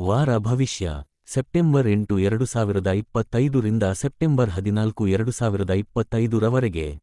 ವಾರ ಭವಿಷ್ಯ, ಸೆಪ್ಟೆಂಬರ್ ಎಂಟು ಎರಡು ಸಾವಿರದ ಇಪ್ಪತ್ತೈದರಿಂದ ಸೆಪ್ಟೆಂಬರ್ ಹದಿನಾಲ್ಕು ಎರಡು ಸಾವಿರದ ಇಪ್ಪತ್ತೈದರವರೆಗೆ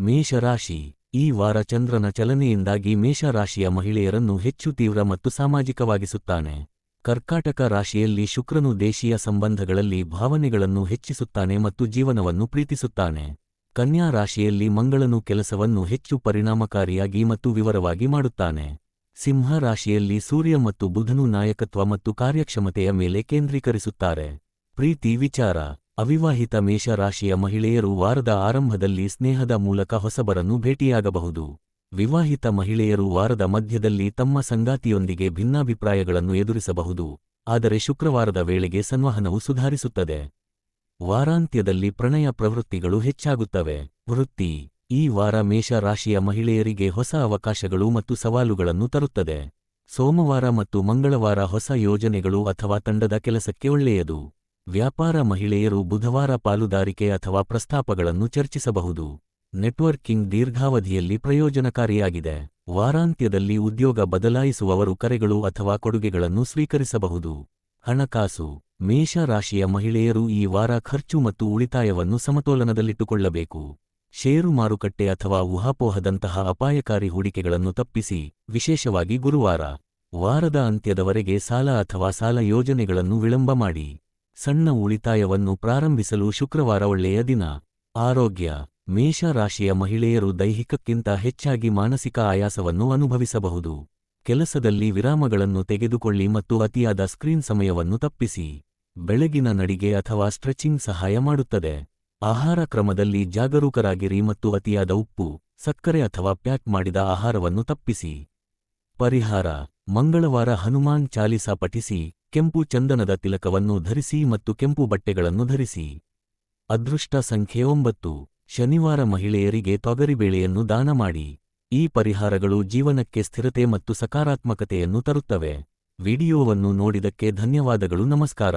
ಮೇಷರಾಶಿ, ಈ ವಾರ ಚಂದ್ರನ ಚಲನೆಯಿಂದಾಗಿ ಮೇಷರಾಶಿಯ ಮಹಿಳೆಯರನ್ನು ಹೆಚ್ಚು ತೀವ್ರ ಮತ್ತು ಸಾಮಾಜಿಕವಾಗಿಸುತ್ತಾನೆ. ಕರ್ಕಾಟಕ ರಾಶಿಯಲ್ಲಿ ಶುಕ್ರನು ದೇಶೀಯ ಸಂಬಂಧಗಳಲ್ಲಿ ಭಾವನೆಗಳನ್ನು ಹೆಚ್ಚಿಸುತ್ತಾನೆ ಮತ್ತು ಜೀವನವನ್ನು ಪ್ರೀತಿಸುತ್ತಾನೆ. ಕನ್ಯಾ ರಾಶಿಯಲ್ಲಿ ಮಂಗಳನು ಕೆಲಸವನ್ನು ಹೆಚ್ಚು ಪರಿಣಾಮಕಾರಿಯಾಗಿ ಮತ್ತು ವಿವರವಾಗಿ ಮಾಡುತ್ತಾನೆ. ಸಿಂಹ ರಾಶಿಯಲ್ಲಿ ಸೂರ್ಯ ಮತ್ತು ಬುಧನು ನಾಯಕತ್ವ ಮತ್ತು ಕಾರ್ಯಕ್ಷಮತೆಯ ಮೇಲೆ ಕೇಂದ್ರೀಕರಿಸುತ್ತಾರೆ. ಪ್ರೀತಿ, ವಿಚಾರ, ಅವಿವಾಹಿತ ಮೇಷರಾಶಿಯ ಮಹಿಳೆಯರು ವಾರದ ಆರಂಭದಲ್ಲಿ ಸ್ನೇಹದ ಮೂಲಕ ಹೊಸಬರನ್ನು ಭೇಟಿಯಾಗಬಹುದು. ವಿವಾಹಿತ ಮಹಿಳೆಯರು ವಾರದ ಮಧ್ಯದಲ್ಲಿ ತಮ್ಮ ಸಂಗಾತಿಯೊಂದಿಗೆ ಭಿನ್ನಾಭಿಪ್ರಾಯಗಳನ್ನು ಎದುರಿಸಬಹುದು. ಆದರೆ ಶುಕ್ರವಾರದ ವೇಳೆಗೆ ಸಂವಹನವು ಸುಧಾರಿಸುತ್ತದೆ. ವಾರಾಂತ್ಯದಲ್ಲಿ ಪ್ರಣಯ ಪ್ರವೃತ್ತಿಗಳು ಹೆಚ್ಚಾಗುತ್ತವೆ. ವೃತ್ತಿ ಈ ವಾರ ಮೇಷ ರಾಶಿಯ ಮಹಿಳೆಯರಿಗೆ ಹೊಸ ಅವಕಾಶಗಳು ಮತ್ತು ಸವಾಲುಗಳನ್ನು ತರುತ್ತದೆ. ಸೋಮವಾರ ಮತ್ತು ಮಂಗಳವಾರ ಹೊಸ ಯೋಜನೆಗಳು ಅಥವಾ ತಂಡದ ಕೆಲಸಕ್ಕೆ ಒಳ್ಳೆಯದು. ವ್ಯಾಪಾರ ಮಹಿಳೆಯರು ಬುಧವಾರ ಪಾಲುದಾರಿಕೆ ಅಥವಾ ಪ್ರಸ್ತಾಪಗಳನ್ನು ಚರ್ಚಿಸಬಹುದು. ನೆಟ್ವರ್ಕಿಂಗ್ ದೀರ್ಘಾವಧಿಯಲ್ಲಿ ಪ್ರಯೋಜನಕಾರಿಯಾಗಿದೆ. ವಾರಾಂತ್ಯದಲ್ಲಿ ಉದ್ಯೋಗ ಬದಲಾಯಿಸುವವರು ಕರೆಗಳು ಅಥವಾ ಕೊಡುಗೆಗಳನ್ನು ಸ್ವೀಕರಿಸಬಹುದು. ಹಣಕಾಸು. ಮೇಷ ರಾಶಿಯ ಮಹಿಳೆಯರು ಈ ವಾರ ಖರ್ಚು ಮತ್ತು ಉಳಿತಾಯವನ್ನು ಸಮತೋಲನದಲ್ಲಿಟ್ಟುಕೊಳ್ಳಬೇಕು. ಷೇರು ಮಾರುಕಟ್ಟೆ ಅಥವಾ ಊಹಾಪೋಹದಂತಹ ಅಪಾಯಕಾರಿ ಹೂಡಿಕೆಗಳನ್ನು ತಪ್ಪಿಸಿ, ವಿಶೇಷವಾಗಿ ಗುರುವಾರ, ವಾರದ ಅಂತ್ಯದವರೆಗೆ ಸಾಲ ಅಥವಾ ಸಾಲ ಯೋಜನೆಗಳನ್ನು ವಿಳಂಬ ಮಾಡಿ, ಸಣ್ಣ ಉಳಿತಾಯವನ್ನು ಪ್ರಾರಂಭಿಸಲು ಶುಕ್ರವಾರ ಒಳ್ಳೆಯ ದಿನ. ಆರೋಗ್ಯ ಮೇಷ ರಾಶಿಯ ಮಹಿಳೆಯರು ದೈಹಿಕಕ್ಕಿಂತ ಹೆಚ್ಚಾಗಿ ಮಾನಸಿಕ ಆಯಾಸವನ್ನು ಅನುಭವಿಸಬಹುದು. ಕೆಲಸದಲ್ಲಿ ವಿರಾಮಗಳನ್ನು ತೆಗೆದುಕೊಳ್ಳಿ ಮತ್ತು ಅತಿಯಾದ ಸ್ಕ್ರೀನ್ ಸಮಯವನ್ನು ತಪ್ಪಿಸಿ, ಬೆಳಗಿನ ನಡಿಗೆ ಅಥವಾ ಸ್ಟ್ರೆಚಿಂಗ್ ಸಹಾಯ ಮಾಡುತ್ತದೆ. ಆಹಾರ ಕ್ರಮದಲ್ಲಿ ಜಾಗರೂಕರಾಗಿರಿ ಮತ್ತು ಅತಿಯಾದ ಉಪ್ಪು, ಸಕ್ಕರೆ ಅಥವಾ ಪ್ಯಾಕ್ ಮಾಡಿದ ಆಹಾರವನ್ನು ತಪ್ಪಿಸಿ. ಪರಿಹಾರ, ಮಂಗಳವಾರ ಹನುಮಾನ್ ಚಾಲಿಸಾ ಪಠಿಸಿ, ಕೆಂಪು ಚಂದನದ ತಿಲಕವನ್ನು ಧರಿಸಿ ಮತ್ತು ಕೆಂಪು ಬಟ್ಟೆಗಳನ್ನು ಧರಿಸಿ. ಅದೃಷ್ಟ ಸಂಖ್ಯೆ ಒಂಬತ್ತು, ಶನಿವಾರ ಮಹಿಳೆಯರಿಗೆ ತೊಗರಿಬೇಳೆಯನ್ನು ದಾನ ಮಾಡಿ. ಈ ಪರಿಹಾರಗಳು ಜೀವನಕ್ಕೆ ಸ್ಥಿರತೆ ಮತ್ತು ಸಕಾರಾತ್ಮಕತೆಯನ್ನು ತರುತ್ತವೆ. ವಿಡಿಯೋವನ್ನು ನೋಡಿದಕ್ಕೆ ಧನ್ಯವಾದಗಳು, ನಮಸ್ಕಾರ.